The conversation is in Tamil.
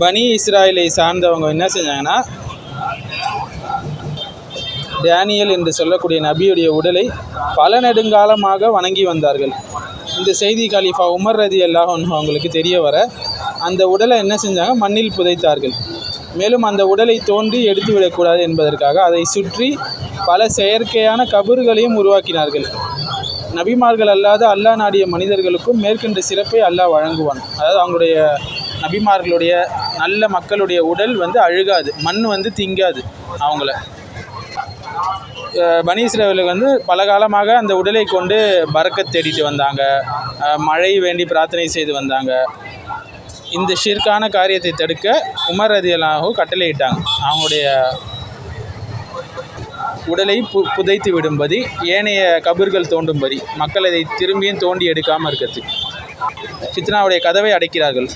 பனி இஸ்ராயலை சார்ந்தவங்க என்ன செஞ்சாங்கன்னா டேனியல் என்று சொல்லக்கூடிய நபியுடைய உடலை பல நெடுங்காலமாக வணங்கி வந்தார்கள். இந்த செய்தி கலீஃபா உமர் ரதி அல்லாஹ் அவங்களுக்கு தெரிய வர அந்த உடலை என்ன செஞ்சாங்க? மண்ணில் புதைத்தார்கள். மேலும் அந்த உடலை தோண்டி எடுத்து விடக்கூடாது என்பதற்காக அதை சுற்றி பல செயற்கையான கபறுகளையும் உருவாக்கினார்கள். நபிமார்கள் அல்லாத அல்லாஹ் நாடிய மனிதர்களுக்கும் மேற்கண்ட சிறப்பை அல்லாஹ் வழங்குவான். அதாவது அவங்களுடைய நபிமார்களுடைய நல்ல மக்களுடைய உடல் வந்து அழுகாது மண் வந்து திங்காது அவங்கள. பனீஸ்ரவர்களுக்கு வந்து பல காலமாக அந்த உடலை கொண்டு பறக்க தேடிட்டு வந்தாங்க. மழை வேண்டி பிரார்த்தனை செய்து வந்தாங்க. இந்த ஷிர்கான காரியத்தை தடுக்க உமர் ரதியலாகவும் கட்டளையிட்டாங்க. அவங்களுடைய உடலை பு புதைத்து விடும்படி ஏனைய கபர்கள் தோண்டும்படி மக்கள் அதை திரும்பியும் தோண்டி எடுக்காமல் இருக்கிறது ஃபித்னாவுடைய கதவை அடைக்கிறார்கள்.